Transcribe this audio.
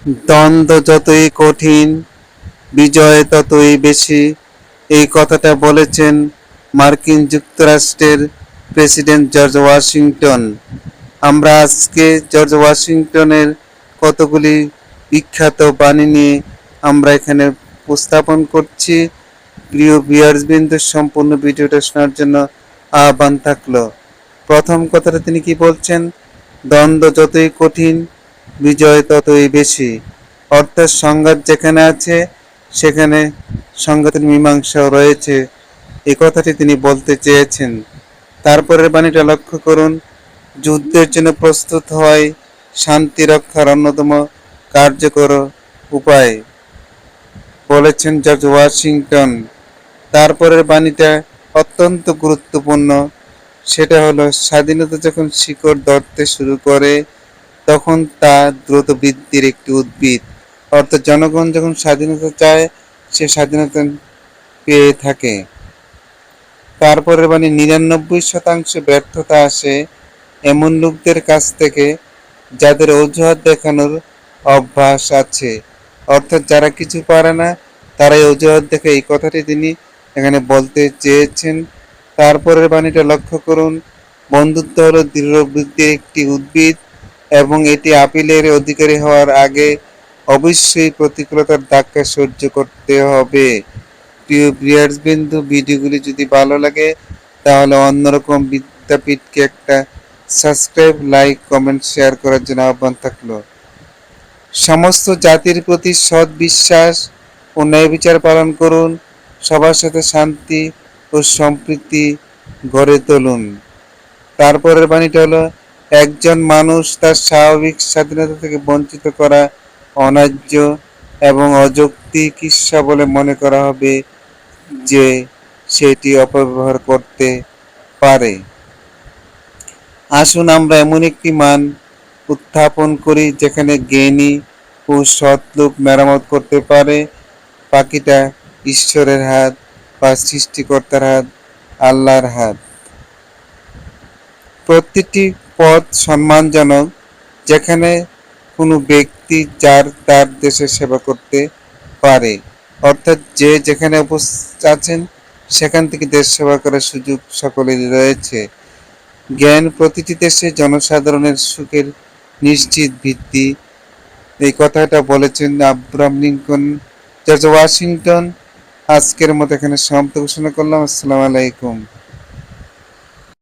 দ্বন্দ্ব যতই কঠিন, বিজয় ততই বেশি। এই কথাটা বলেছেন মার্কিন যুক্তরাষ্ট্রের প্রেসিডেন্ট জর্জ ওয়াশিংটন। আমরা আজকে জর্জ ওয়াশিংটনের কতগুলি বিখ্যাত বাণী নিয়ে আমরা এখানে উপস্থাপন করছি। প্রিয় ভিউয়ার্স সম্পূর্ণ ভিডিওটা শোনার জন্য আহ্বান থাকল। প্রথম কথাটা তিনি কি বলছেন? দ্বন্দ্ব যতই কঠিন বিজয় ততই বেশি। অর্থাৎ সংঘাত যেখানে আছে, সেখানে সংঘাতের মীমাংসাও রয়েছে। এই কথাটি তিনি বলতে চেয়েছেন। তারপরের বাণীটা লক্ষ্য করুন। যুদ্ধের জন্য প্রস্তুত হয় শান্তি রক্ষার অন্যতম কার্যকর উপায়। বলেছেন জর্জ ওয়াশিংটন। তারপরের বাণীটা অত্যন্ত গুরুত্বপূর্ণ। সেটা হলো স্বাধীনতা যখন শিকড় ধরতে শুরু করে তখন তা দ্রুত বৃদ্ধির একটি উদ্ভিদ। অর্থাৎ জনগণ যখন স্বাধীনতা চায়, সে স্বাধীনতা পেয়ে থাকে। তারপরে মানে নিরানব্বই শতাংশ ব্যর্থতা আসে এমন লোকদের কাছ থেকে যাদের অজুহাত দেখানোর অভ্যাস আছে। অর্থাৎ যারা কিছু পারে না, তারাই অজুহাত দেখে এই কথাটি তিনি এখানে বলতে চেয়েছেন। তারপরের বাণীটা লক্ষ্য করুন, বন্ধুত্ব হলো দৃঢ় বৃদ্ধির একটি উদ্ভিদ। এবং এটি আপিলের অধিকারী হওয়ার আগে অবশ্যই প্রতিকূলতার ধাক্কা সহ্য করতে হবে। প্রিয় ব্রিয়ার্স বিন্দু ভিডিওগুলি যদি ভালো লাগে, তাহলে অন্যরকম বিদ্যাপীঠকে একটা সাবস্ক্রাইব, লাইক, কমেন্ট, শেয়ার করার জন্য আহ্বান থাকল। সমস্ত জাতির প্রতি সৎ বিশ্বাস ও ন্যায় বিচার পালন করুন। সবার সাথে শান্তি ও সম্প্রীতি গড়ে তুলুন। তারপরের বাণীটা হলো একজন মানুষ তার স্বাভাবিক স্বাধীনতা থেকে বঞ্চিত করা অন্যায্য এবং অযৌক্তিক ঈর্ষা বলে মনে করা হবে যে সেটি অপব্যবহার করতে পারে। আসুন আমরা এমন একটি মান উত্থাপন করি যেখানে জ্ঞানী ও সৎ লোক মেরামত করতে পারে। পাখিটা ঈশ্বরের হাত বা সৃষ্টিকর্তার হাত, আল্লাহর হাত। প্রতিটি পদ সম্মানজনক, যেখানে কোনো ব্যক্তি যার তার দেশের সেবা করতে পারে। অর্থাৎ যে যেখানে উপস্থিত আছেন, সেখান থেকে দেশ সেবা করার সুযোগ সকলেরই রয়েছে। জ্ঞান প্রতিটি দেশে জনসাধারণের সুখের নিশ্চিত ভিত্তি। এই কথাটা বলেছেন আব্রাহাম লিঙ্কন। জর্জ ওয়াশিংটন, আজকের মতো এখানে সমাপ্ত ঘোষণা করলাম। আসসালামু আলাইকুম।